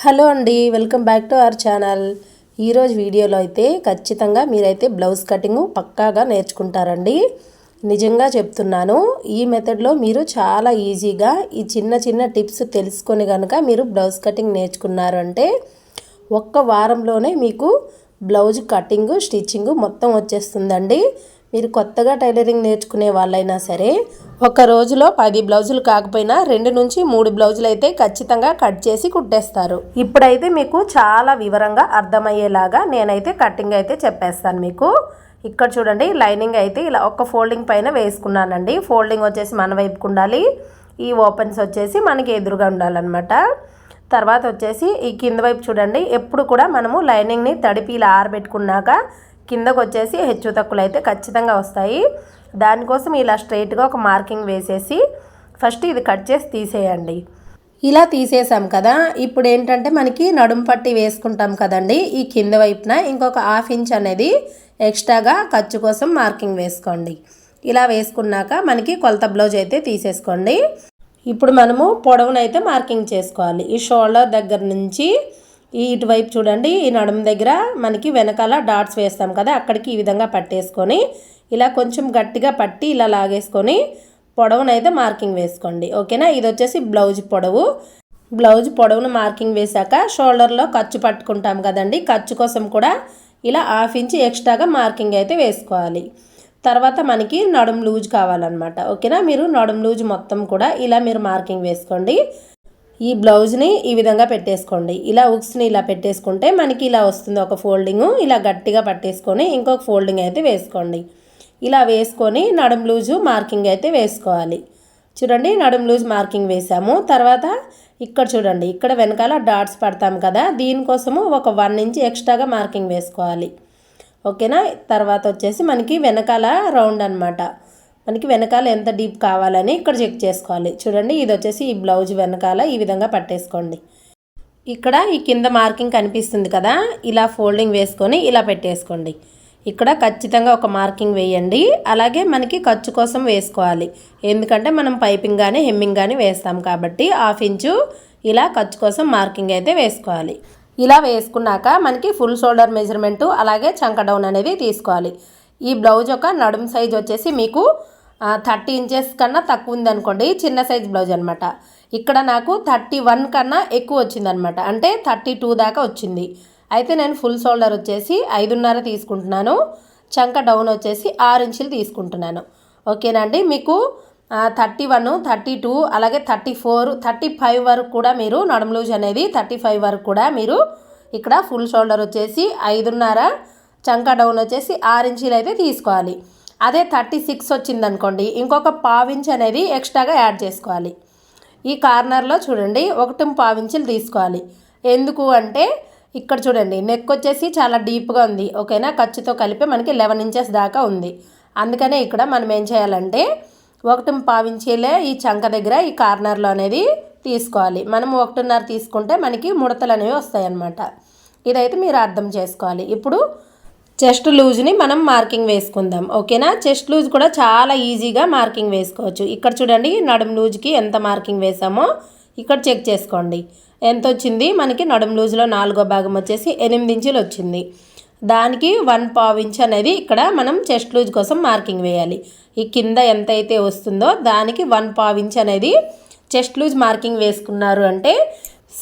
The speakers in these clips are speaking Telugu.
హలో అండి welcome back to our channel. ఈరోజు వీడియోలో అయితే ఖచ్చితంగా మీరైతే బ్లౌజ్ కటింగ్ పక్కాగా నేర్చుకుంటారండి. నిజంగా చెప్తున్నాను ఈ మెథడ్లో మీరు చాలా ఈజీగా ఈ చిన్న చిన్న టిప్స్ తెలుసుకొని కనుక మీరు బ్లౌజ్ కటింగ్ నేర్చుకున్నారు అంటే ఒక్క వారంలోనే మీకు బ్లౌజ్ కటింగ్ స్టిచ్చింగ్ మొత్తం వచ్చేస్తుందండి. మీరు కొత్తగా టైలరింగ్ నేర్చుకునే వాళ్ళైనా సరే ఒక రోజులో పది బ్లౌజులు కాకపోయినా రెండు నుంచి మూడు బ్లౌజులు అయితే ఖచ్చితంగా కట్ చేసి కుట్టేస్తారు. ఇప్పుడైతే మీకు చాలా వివరంగా అర్థమయ్యేలాగా నేనైతే కటింగ్ అయితే చెప్పేస్తాను మీకు. ఇక్కడ చూడండి లైనింగ్ అయితే ఇలా ఒక ఫోల్డింగ్ పైన వేసుకున్నానండి. ఫోల్డింగ్ వచ్చేసి మన వైపుకు ఉండాలి. ఈ ఓపెన్స్ వచ్చేసి మనకి ఎదురుగా ఉండాలన్నమాట. తర్వాత వచ్చేసి ఈ కింద వైపు చూడండి ఎప్పుడు కూడా మనము లైనింగ్ని తడిపి ఇలా ఆరబెట్టుకున్నాక కిందకు వచ్చేసి హెచ్చు తక్కువలు అయితే ఖచ్చితంగా వస్తాయి. దానికోసం ఇలా స్ట్రైట్గా ఒక మార్కింగ్ వేసేసి ఫస్ట్ ఇది కట్ చేసి తీసేయండి. ఇలా తీసేసాం కదా ఇప్పుడు ఏంటంటే మనకి నడుము పట్టి వేసుకుంటాం కదండి ఈ కింద వైపున ఇంకొక హాఫ్ ఇంచ్ అనేది ఎక్స్ట్రాగా ఖర్చు కోసం మార్కింగ్ వేసుకోండి. ఇలా వేసుకున్నాక మనకి కొలత బ్లౌజ్ అయితే తీసేసుకోండి. ఇప్పుడు మనము పొడవునైతే మార్కింగ్ చేసుకోవాలి. ఈ షోల్డర్ దగ్గర నుంచి ఈ ఇటువైపు చూడండి ఈ నడుము దగ్గర మనకి వెనకాల డాట్స్ వేస్తాం కదా అక్కడికి ఈ విధంగా పట్టేసుకొని ఇలా కొంచెం గట్టిగా పట్టి ఇలా లాగేసుకొని పొడవునైతే మార్కింగ్ వేసుకోండి. ఓకేనా? ఇది వచ్చేసి బ్లౌజ్ పొడవు. బ్లౌజ్ పొడవును మార్కింగ్ వేశాక షోల్డర్లో ఖర్చు పట్టుకుంటాం కదండి ఖర్చు కోసం కూడా ఇలా హాఫ్ ఇంచ్ ఎక్స్ట్రాగా మార్కింగ్ అయితే వేసుకోవాలి. తర్వాత మనకి నడుము లూజ్ కావాలన్నమాట. ఓకేనా? మీరు నడుము లూజ్ మొత్తం కూడా ఇలా మీరు మార్కింగ్ వేసుకోండి. ఈ బ్లౌజ్ని ఈ విధంగా పెట్టేసుకోండి. ఇలా ఉక్స్ని ఇలా పెట్టేసుకుంటే మనకి ఇలా వస్తుంది ఒక ఫోల్డింగ్. ఇలా గట్టిగా పట్టేసుకొని ఇంకొక ఫోల్డింగ్ అయితే వేసుకోండి. ఇలా వేసుకొని నడుం లూజు మార్కింగ్ అయితే వేసుకోవాలి. చూడండి నడుం లూజ్ మార్కింగ్ వేసాము. తర్వాత ఇక్కడ చూడండి ఇక్కడ వెనకాల డాట్స్ పడతాం కదా దీనికోసము ఒక వన్ ఇంచ్ ఎక్స్ట్రాగా మార్కింగ్ వేసుకోవాలి. ఓకేనా? తర్వాత వచ్చేసి మనకి వెనకాల రౌండ్ అనమాట మనకి వెనకాల ఎంత డీప్ కావాలని ఇక్కడ చెక్ చేసుకోవాలి. చూడండి ఇది వచ్చేసి ఈ బ్లౌజ్ వెనకాల ఈ విధంగా పట్టేసుకోండి. ఇక్కడ ఈ కింద మార్కింగ్ కనిపిస్తుంది కదా ఇలా ఫోల్డింగ్ వేసుకొని ఇలా పెట్టేసుకోండి. ఇక్కడ ఖచ్చితంగా ఒక మార్కింగ్ వేయండి. అలాగే మనకి ఖర్చు కోసం వేసుకోవాలి. ఎందుకంటే మనం పైపింగ్ కానీ హెమ్మింగ్ కానీ వేస్తాం కాబట్టి హాఫ్ ఇంచు ఇలా ఖర్చు కోసం మార్కింగ్ అయితే వేసుకోవాలి. ఇలా వేసుకున్నాక మనకి ఫుల్ షోల్డర్ మెజర్మెంటు అలాగే చంక డౌన్ అనేది తీసుకోవాలి. ఈ బ్లౌజ్ యొక్క నడుము సైజ్ వచ్చేసి మీకు థర్టీ ఇంచెస్ కన్నా తక్కువ ఉంది అనుకోండి చిన్న సైజ్ బ్లౌజ్ అనమాట ఇక్కడ నాకు థర్టీ వన్ కన్నా ఎక్కువ వచ్చిందనమాట అంటే థర్టీ టూ దాకా వచ్చింది. అయితే నేను ఫుల్ షోల్డర్ వచ్చేసి ఐదున్నర తీసుకుంటున్నాను. చంక డౌన్ వచ్చేసి ఆరు ఇంచులు తీసుకుంటున్నాను. ఓకేనండి మీకు థర్టీ వన్ థర్టీ టూ అలాగే థర్టీ ఫోర్ థర్టీ ఫైవ్ వరకు కూడా మీరు నడుము లూజ్ అనేది థర్టీ ఫైవ్ వరకు కూడా మీరు ఇక్కడ ఫుల్ షోల్డర్ వచ్చేసి ఐదున్నర చంక డౌన్ వచ్చేసి ఆరు ఇంచీలు అయితే తీసుకోవాలి. అదే థర్టీ సిక్స్ వచ్చిందనుకోండి ఇంకొక పావించ్ అనేది ఎక్స్ట్రాగా యాడ్ చేసుకోవాలి. ఈ కార్నర్లో చూడండి ఒకటి పావించులు తీసుకోవాలి. ఎందుకు అంటే ఇక్కడ చూడండి నెక్ వచ్చేసి చాలా డీప్గా ఉంది. ఓకేనా? ఖర్చుతో కలిపి మనకి లెవెన్ ఇంచెస్ దాకా ఉంది. అందుకనే ఇక్కడ మనం ఏం చేయాలంటే ఒకటి పావించేలే ఈ చంక దగ్గర ఈ కార్నర్లో అనేది తీసుకోవాలి. మనం ఒకటిన్నర తీసుకుంటే మనకి ముడతలు అనేవి వస్తాయి అన్నమాట ఇదైతే మీరు అర్థం చేసుకోవాలి. ఇప్పుడు చెస్ట్ లూజ్ని మనం మార్కింగ్ వేసుకుందాం. ఓకేనా? చెస్ట్ లూజ్ కూడా చాలా ఈజీగా మార్కింగ్ వేసుకోవచ్చు. ఇక్కడ చూడండి నడుము లూజ్కి ఎంత మార్కింగ్ వేసామో ఇక్కడ చెక్ చేసుకోండి. ఎంత వచ్చింది మనకి నడుము లూజ్లో నాలుగో భాగం వచ్చేసి ఎనిమిది ఇంచులు వచ్చింది. దానికి వన్ పావు ఇంచ్ అనేది ఇక్కడ మనం చెస్ట్ లూజ్ కోసం మార్కింగ్ వేయాలి. ఈ కింద ఎంత అయితే వస్తుందో దానికి వన్ పావు ఇంచ్ అనేది చెస్ట్ లూజ్ మార్కింగ్ వేసుకున్నారు అంటే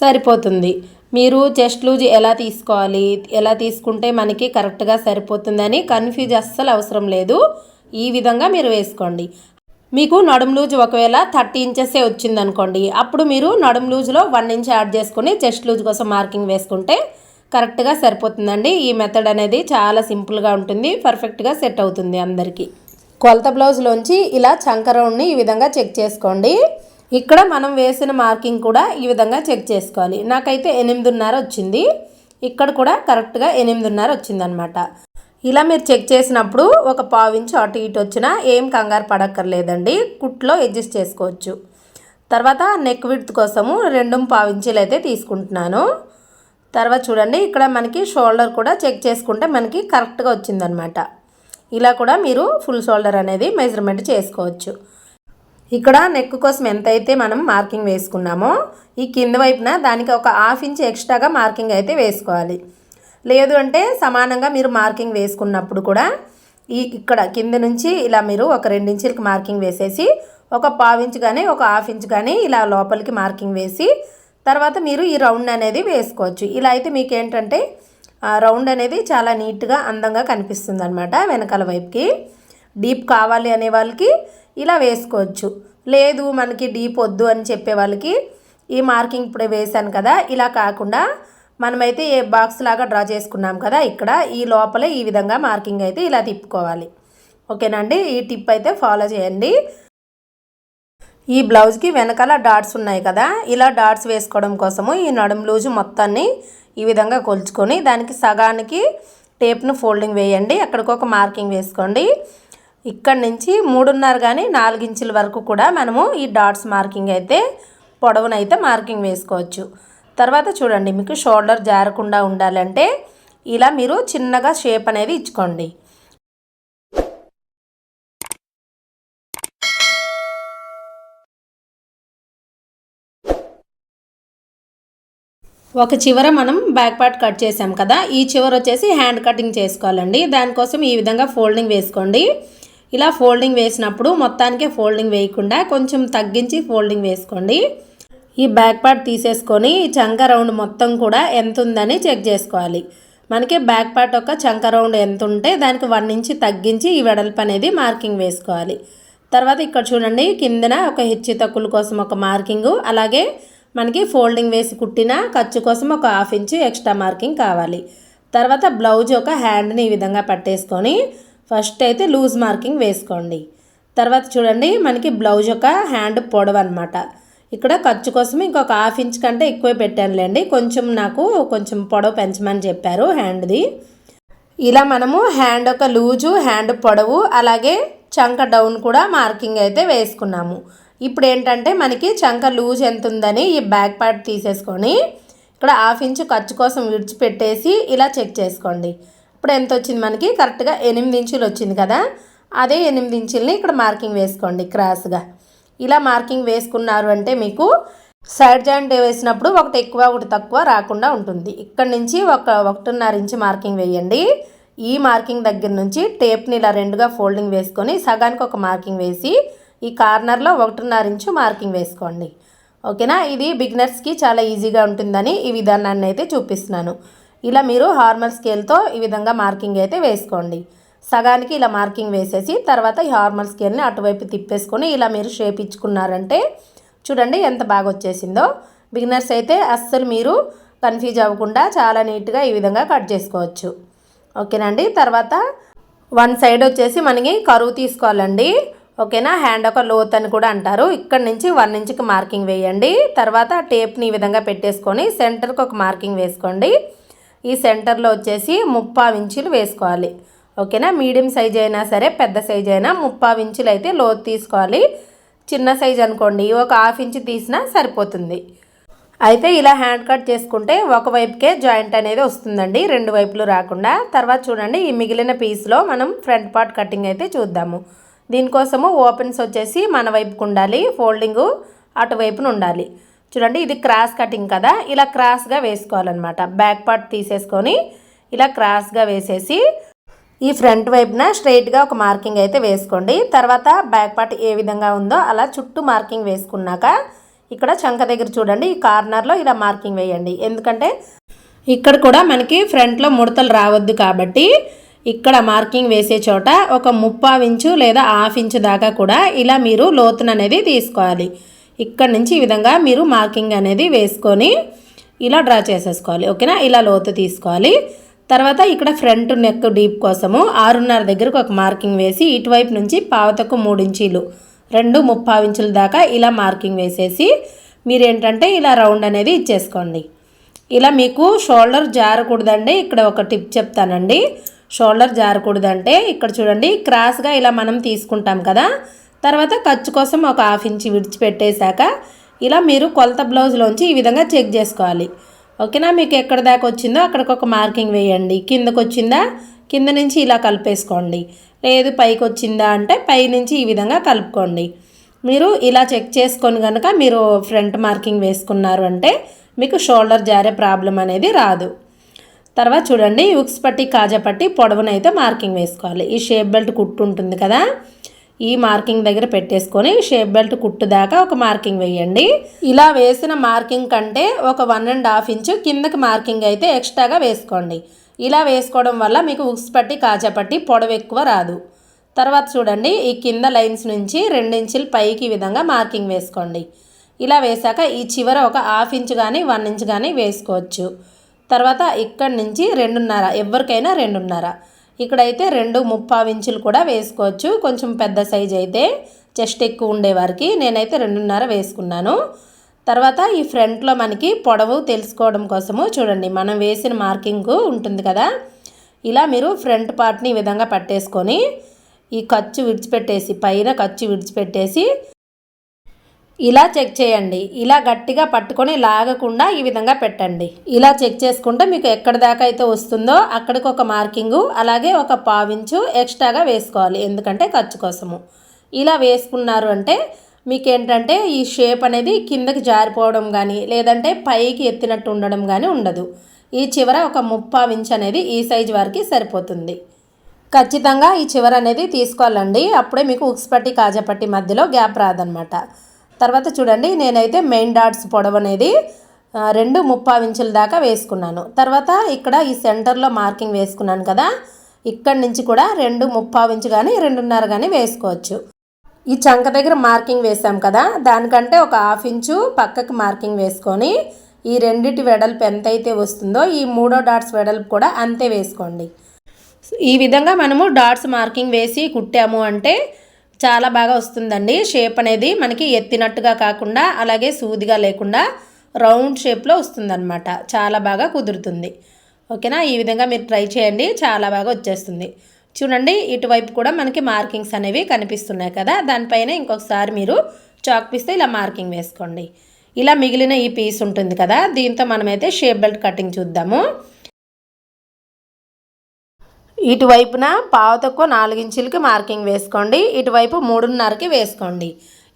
సరిపోతుంది. మీరు చెస్ట్ లూజ్ ఎలా తీసుకోవాలి ఎలా తీసుకుంటే మనకి కరెక్ట్గా సరిపోతుందని కన్ఫ్యూజ్ అస్సలు అవసరం లేదు. ఈ విధంగా మీరు వేసుకోండి. మీకు నడుం లూజ్ ఒకవేళ థర్టీ ఇంచెసే వచ్చిందనుకోండి అప్పుడు మీరు నడుం లూజ్లో వన్ ఇంచ్ యాడ్ చేసుకుని చెస్ట్ లూజ్ కోసం మార్కింగ్ వేసుకుంటే కరెక్ట్గా సరిపోతుందండి. ఈ మెథడ్ అనేది చాలా సింపుల్గా ఉంటుంది పర్ఫెక్ట్గా సెట్ అవుతుంది అందరికీ. కొలత బ్లౌజ్లోంచి ఇలా చంకరౌండ్ని ఈ విధంగా చెక్ చేసుకోండి. ఇక్కడ మనం వేసిన మార్కింగ్ కూడా ఈ విధంగా చెక్ చేసుకోవాలి. నాకైతే ఎనిమిదిన్నర వచ్చింది. ఇక్కడ కూడా కరెక్ట్గా ఎనిమిదిన్నర వచ్చిందనమాట ఇలా మీరు చెక్ చేసినప్పుడు ఒక పావించు అటు ఇటు వచ్చినా ఏం కంగారు పడక్కర్లేదండి. కుట్లో అడ్జస్ట్ చేసుకోవచ్చు. తర్వాత నెక్ విడ్త్ కోసము రెండు పావించీలు అయితే తీసుకుంటున్నాను. తర్వాత చూడండి ఇక్కడ మనకి షోల్డర్ కూడా చెక్ చేసుకుంటే మనకి కరెక్ట్గా వచ్చిందనమాట ఇలా కూడా మీరు ఫుల్ షోల్డర్ అనేది మెజర్మెంట్ చేసుకోవచ్చు. ఇక్కడ నెక్ కోసం ఎంతైతే మనం మార్కింగ్ వేసుకున్నామో ఈ కింద వైపున దానికి ఒక హాఫ్ ఇంచ్ ఎక్స్ట్రాగా మార్కింగ్ అయితే వేసుకోవాలి. లేదు అంటే సమానంగా మీరు మార్కింగ్ వేసుకున్నప్పుడు కూడా ఈ ఇక్కడ కింద నుంచి ఇలా మీరు ఒక రెండించులకి మార్కింగ్ వేసేసి ఒక పావు కానీ ఒక హాఫ్ ఇంచ్ కానీ ఇలా లోపలికి మార్కింగ్ వేసి తర్వాత మీరు ఈ రౌండ్ అనేది వేసుకోవచ్చు. ఇలా అయితే మీకు ఏంటంటే రౌండ్ అనేది చాలా నీట్గా అందంగా కనిపిస్తుంది అనమాట వెనకాల వైపుకి. డీప్ కావాలి అనే వాళ్ళకి ఇలా వేసుకోవచ్చు. లేదు మనకి డీప్ వద్దు అని చెప్పే వాళ్ళకి ఈ మార్కింగ్ ఇప్పుడే వేశాను కదా ఇలా కాకుండా మనమైతే ఏ బాక్స్ లాగా డ్రా చేసుకున్నాం కదా ఇక్కడ ఈ లోపలే ఈ విధంగా మార్కింగ్ అయితే ఇలా తిప్పుకోవాలి. ఓకేనండి ఈ టిప్ అయితే ఫాలో చేయండి. ఈ బ్లౌజ్కి వెనకాల డాట్స్ ఉన్నాయి కదా ఇలా డాట్స్ వేసుకోవడం కోసము ఈ నడుం లూజు మొత్తాన్ని ఈ విధంగా కొలుచుకొని దానికి సగానికి టేప్ను ఫోల్డింగ్ వేయండి. అక్కడికి ఒక మార్కింగ్ వేసుకోండి. ఇక్కడ నుంచి మూడున్నర కానీ నాలుగించుల వరకు కూడా మనము ఈ డాట్స్ మార్కింగ్ అయితే పొడవునైతే మార్కింగ్ వేసుకోవచ్చు. తర్వాత చూడండి మీకు షోల్డర్ జారకుండా ఉండాలంటే ఇలా మీరు చిన్నగా షేప్ అనేది ఇచ్చుకోండి. ఒక చివర మనం బ్యాక్ పార్ట్ కట్ చేసాం కదా ఈ చివర వచ్చేసి హ్యాండ్ కటింగ్ చేసుకోవాలండి. దానికోసం ఈ విధంగా ఫోల్డింగ్ వేసుకోండి. ఇలా ఫోల్డింగ్ వేసినప్పుడు మొత్తానికే ఫోల్డింగ్ వేయకుండా కొంచెం తగ్గించి ఫోల్డింగ్ వేసుకోండి. ఈ బ్యాక్ పార్ట్ తీసేసుకొని చంక రౌండ్ మొత్తం కూడా ఎంత ఉందని చెక్ చేసుకోవాలి. మనకి బ్యాక్ పార్ట్ ఒక చంక రౌండ్ ఎంత ఉంటే దానికి వన్ ఇంచ్ తగ్గించి ఈ వెడల్పు అనేది మార్కింగ్ వేసుకోవాలి. తర్వాత ఇక్కడ చూడండి కిందన ఒక హెచ్చు తక్కుల కోసం ఒక మార్కింగు అలాగే మనకి ఫోల్డింగ్ వేసి కుట్టిన ఖర్చు కోసం ఒక హాఫ్ ఇంచు ఎక్స్ట్రా మార్కింగ్ కావాలి. తర్వాత బ్లౌజ్ ఒక హ్యాండ్ని ఈ విధంగా పట్టేసుకొని ఫస్ట్ అయితే లూజ్ మార్కింగ్ వేసుకోండి. తర్వాత చూడండి మనకి బ్లౌజ్ ఒక హ్యాండ్ పొడవు అనమాట ఇక్కడ ఖర్చు కోసం ఇంకొక హాఫ్ ఇంచ్ కంటే ఎక్కువే పెట్టానులేండి. కొంచెం నాకు కొంచెం పొడవు పెంచమని చెప్పారు హ్యాండ్ది. ఇలా మనము హ్యాండ్ ఒక లూజు హ్యాండ్ పొడవు అలాగే చంక డౌన్ కూడా మార్కింగ్ అయితే వేసుకున్నాము. ఇప్పుడు ఏంటంటే మనకి చంక లూజ్ ఎంత ఉందని ఈ బ్యాక్ పార్ట్ తీసేసుకొని ఇక్కడ హాఫ్ ఇంచ్ ఖర్చు కోసం విడిచిపెట్టేసి ఇలా చెక్ చేసుకోండి. ఇప్పుడు ఎంత వచ్చింది మనకి? కరెక్ట్గా ఎనిమిది ఇంచులు వచ్చింది కదా? అదే ఎనిమిది ఇంచుల్ని ఇక్కడ మార్కింగ్ వేసుకోండి క్రాస్గా. ఇలా మార్కింగ్ వేసుకున్నారు అంటే మీకు సైడ్ జాయింట్ వేసినప్పుడు ఒకటి ఎక్కువ ఒకటి తక్కువ రాకుండా ఉంటుంది. ఇక్కడ నుంచి ఒక ఒకటిన్నర ఇంచు మార్కింగ్ వేయండి. ఈ మార్కింగ్ దగ్గర నుంచి టేప్ని ఇలా రెండుగా ఫోల్డింగ్ వేసుకొని సగానికి ఒక మార్కింగ్ వేసి ఈ కార్నర్లో ఒకటిన్నర ఇంచు మార్కింగ్ వేసుకోండి. ఓకేనా? ఇది బిగినర్స్కి చాలా ఈజీగా ఉంటుందని ఈ విధానాన్ని అయితే చూపిస్తున్నాను. ఇలా మీరు హార్మల్ స్కేల్తో ఈ విధంగా మార్కింగ్ అయితే వేసుకోండి. సగానికి ఇలా మార్కింగ్ వేసేసి తర్వాత ఈ హార్మల్ స్కేల్ని అటువైపు తిప్పేసుకొని ఇలా మీరు షేప్ ఇచ్చుకున్నారంటే చూడండి ఎంత బాగా వచ్చేసిందో. బిగినర్స్ అయితే అస్సలు మీరు కన్ఫ్యూజ్ అవ్వకుండా చాలా నీట్గా ఈ విధంగా కట్ చేసుకోవచ్చు. ఓకేనండి తర్వాత వన్ సైడ్ వచ్చేసి మనకి కరువు తీసుకోవాలండి. ఓకేనా? హ్యాండ్ ఒక లోత్ అని కూడా అంటారు. ఇక్కడ నుంచి వన్ ఇంచ్కి మార్కింగ్ వేయండి. తర్వాత టేప్ని ఈ విధంగా పెట్టేసుకొని సెంటర్కి ఒక మార్కింగ్ వేసుకోండి. ఈ సెంటర్లో వచ్చేసి ముప్పావు ఇంచులు వేసుకోవాలి. ఓకేనా? మీడియం సైజ్ అయినా సరే పెద్ద సైజ్ అయినా ముప్పావు ఇంచులు అయితే లోతు తీసుకోవాలి. చిన్న సైజ్ అనుకోండి ఒక హాఫ్ ఇంచ్ తీసినా సరిపోతుంది. అయితే ఇలా హ్యాండ్ కట్ చేసుకుంటే ఒక వైపుకే జాయింట్ అనేది వస్తుందండి రెండు వైపులు రాకుండా. తర్వాత చూడండి ఈ మిగిలిన పీస్లో మనం ఫ్రంట్ పార్ట్ కటింగ్ అయితే చూద్దాము. దీనికోసము ఓపెన్స్ వచ్చేసి మన వైపుకు ఉండాలి ఫోల్డింగు అటువైపున ఉండాలి. చూడండి ఇది క్రాస్ కటింగ్ కదా? ఇలా క్రాస్గా వేసుకోవాలన్నమాట. బ్యాక్ పార్ట్ తీసేసుకొని ఇలా క్రాస్గా వేసేసి ఈ ఫ్రంట్ వైపున స్ట్రైట్గా ఒక మార్కింగ్ అయితే వేసుకోండి. తర్వాత బ్యాక్ పార్ట్ ఏ విధంగా ఉందో అలా చుట్టూ మార్కింగ్ వేసుకున్నాక ఇక్కడ చంక దగ్గర చూడండి ఈ కార్నర్లో ఇలా మార్కింగ్ వేయండి. ఎందుకంటే ఇక్కడ కూడా మనకి ఫ్రంట్లో ముడతలు రావద్దు కాబట్టి ఇక్కడ మార్కింగ్ వేసే చోట ఒక ముప్పావించు లేదా హాఫ్ ఇంచు దాకా కూడా ఇలా మీరు లోతుననేది తీసుకోవాలి. ఇక్కడ నుంచి ఈ విధంగా మీరు మార్కింగ్ అనేది వేసుకొని ఇలా డ్రా చేసేసుకోవాలి ఓకేనా? ఇలా లోతు తీసుకోవాలి. తర్వాత ఇక్కడ ఫ్రంట్ నెక్ డీప్ కోసము ఆరున్నర దగ్గరకు ఒక మార్కింగ్ వేసి ఇటువైపు నుంచి పావతకు మూడు ఇంచీలు రెండు ముప్పావు ఇంచుల దాకా ఇలా మార్కింగ్ వేసేసి మీరు ఏంటంటే ఇలా రౌండ్ అనేది ఇచ్చేసుకోండి. ఇలా మీకు షోల్డర్ జారకూడదండి ఇక్కడ ఒక టిప్ చెప్తానండి. షోల్డర్ జారకూడదంటే ఇక్కడ చూడండి క్రాస్గా ఇలా మనం తీసుకుంటాం కదా తర్వాత ఖర్చు కోసం ఒక హాఫ్ ఇంచ్ విడిచిపెట్టేశాక ఇలా మీరు కొలత బ్లౌజ్లోంచి ఈ విధంగా చెక్ చేసుకోవాలి. ఓకేనా? మీకు ఎక్కడ దాకా వచ్చిందో అక్కడికి ఒక మార్కింగ్ వేయండి. కిందకు వచ్చిందా? కింద నుంచి ఇలా కలిపేసుకోండి. లేదు పైకి వచ్చిందా అంటే పై నుంచి ఈ విధంగా కలుపుకోండి. మీరు ఇలా చెక్ చేసుకొని కనుక మీరు ఫ్రంట్ మార్కింగ్ వేసుకున్నారు అంటే మీకు షోల్డర్ జారే ప్రాబ్లం అనేది రాదు. తర్వాత చూడండి ఉక్స్ పట్టి కాజా పట్టి పొడవునైతే మార్కింగ్ వేసుకోవాలి. ఈ షేప్ బెల్ట్ కుట్టు ఉంటుంది కదా? ఈ మార్కింగ్ దగ్గర పెట్టేసుకొని షేప్ బెల్ట్ కుట్టు దాకా ఒక మార్కింగ్ వేయండి. ఇలా వేసిన మార్కింగ్ కంటే ఒక వన్ అండ్ హాఫ్ ఇంచు కిందకి మార్కింగ్ అయితే ఎక్స్ట్రాగా వేసుకోండి. ఇలా వేసుకోవడం వల్ల మీకు ఉక్స్ పట్టి కాజాపట్టి పొడవు ఎక్కువ రాదు. తర్వాత చూడండి ఈ కింద లైన్స్ నుంచి రెండించులు పైకి ఈ విధంగా మార్కింగ్ వేసుకోండి. ఇలా వేసాక ఈ చివర ఒక హాఫ్ ఇంచ్ కానీ వన్ ఇంచ్ కానీ వేసుకోవచ్చు. తర్వాత ఇక్కడి నుంచి రెండున్నర ఎవరికైనా రెండున్నర. ఇక్కడైతే రెండు ముప్పావు ఇంచులు కూడా వేసుకోవచ్చు. కొంచెం పెద్ద సైజ్ అయితే చెస్ట్ ఎక్కువ ఉండేవారికి నేనైతే రెండున్నర వేసుకున్నాను. తర్వాత ఈ ఫ్రంట్లో మనకి పొడవు తెలుసుకోవడం కోసము చూడండి మనం వేసిన మార్కింగ్ ఉంటుంది కదా ఇలా మీరు ఫ్రంట్ పార్ట్ని ఈ విధంగా పట్టేసుకొని ఈ ఖర్చు విడిచిపెట్టేసి పైన ఖర్చు విడిచిపెట్టేసి ఇలా చెక్ చేయండి. ఇలా గట్టిగా పట్టుకొని లాగకుండా ఈ విధంగా పెట్టండి. ఇలా చెక్ చేసుకుంటే మీకు ఎక్కడి దాకా అయితే వస్తుందో అక్కడికి ఒక మార్కింగు అలాగే ఒక పావించు ఎక్స్ట్రాగా వేసుకోవాలి. ఎందుకంటే ఖర్చు కోసము. ఇలా వేసుకున్నారు అంటే మీకు ఏంటంటే ఈ షేప్ అనేది కిందకి జారిపోవడం కానీ లేదంటే పైకి ఎత్తినట్టు ఉండడం కానీ ఉండదు. ఈ చివర ఒక ముప్పావించ్ అనేది ఈ సైజు వరకు సరిపోతుంది. ఖచ్చితంగా ఈ చివర అనేది తీసుకోవాలండి. అప్పుడే మీకు ఉక్స్పట్టి కాజపట్టి కాజాపట్టి మధ్యలో గ్యాప్ రాదనమాట. తర్వాత చూడండి నేనైతే మెయిన్ డాట్స్ పొడవు అనేది రెండు ముప్పావు ఇంచుల దాకా వేసుకున్నాను. తర్వాత ఇక్కడ ఈ సెంటర్లో మార్కింగ్ వేసుకున్నాను కదా ఇక్కడి నుంచి కూడా రెండు ముప్పావు ఇంచు కానీ రెండున్నర కానీ వేసుకోవచ్చు. ఈ చంక దగ్గర మార్కింగ్ వేసాం కదా దానికంటే ఒక హాఫ్ ఇంచు పక్కకి మార్కింగ్ వేసుకొని ఈ రెండిటి వెడల్పు ఎంత అయితే వస్తుందో ఈ మూడో డాట్స్ వెడల్పు కూడా అంతే వేసుకోండి. ఈ విధంగా మనము డాట్స్ మార్కింగ్ వేసి కుట్టాము అంటే చాలా బాగా వస్తుందండి. షేప్ అనేది మనకి ఎత్తినట్టుగా కాకుండా అలాగే సూదిగా లేకుండా రౌండ్ షేప్లో వస్తుందన్నమాట. చాలా బాగా కుదురుతుంది. ఓకేనా? ఈ విధంగా మీరు ట్రై చేయండి. చాలా బాగా వచ్చేస్తుంది. చూడండి ఇటువైపు కూడా మనకి మార్కింగ్స్ అనేవి కనిపిస్తున్నాయి కదా? దానిపైన ఇంకొకసారి మీరు చాక్ పిస్తే ఇలా మార్కింగ్ వేసుకోండి. ఇలా మిగిలిన ఈ పీస్ ఉంటుంది కదా? దీంతో మనమైతే షేప్ బెల్ట్ కటింగ్ చూద్దాము. ఇటువైపున పావు తక్కువ నాలుగించులకి మార్కింగ్ వేసుకోండి. ఇటువైపు మూడున్నరకి వేసుకోండి.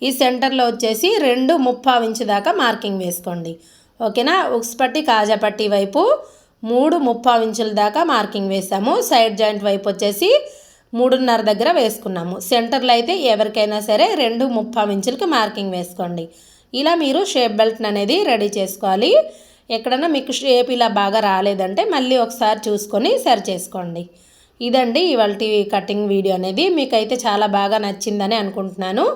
ఈ సెంటర్లో వచ్చేసి రెండు ముప్పావు ఇంచు దాకా మార్కింగ్ వేసుకోండి. ఓకేనా? ఉక్స్ పట్టి వైపు మూడు ముప్పావు ఇంచుల దాకా మార్కింగ్ వేసాము. సైడ్ జాయింట్ వైపు వచ్చేసి మూడున్నర దగ్గర వేసుకున్నాము. సెంటర్లో అయితే ఎవరికైనా సరే రెండు ముప్పావు ఇంచులకి మార్కింగ్ వేసుకోండి. ఇలా మీరు షేప్ బెల్ట్ అనేది రెడీ చేసుకోవాలి. ఎక్కడన్నా మీకు షేప్ ఇలా బాగా రాలేదంటే మళ్ళీ ఒకసారి చూసుకొని సరి చేసుకోండి. ఇదండి ఇవాళ కటింగ్ వీడియో అనేది. మీకైతే చాలా బాగా నచ్చిందని అనుకుంటున్నాను.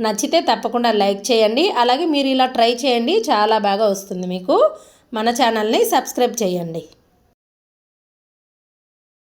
నచ్చితే తప్పకుండా లైక్ చేయండి. అలాగే మీరు ఇలా ట్రై చేయండి చాలా బాగా వస్తుంది మీకు. మన ఛానల్ని సబ్స్క్రైబ్ చేయండి.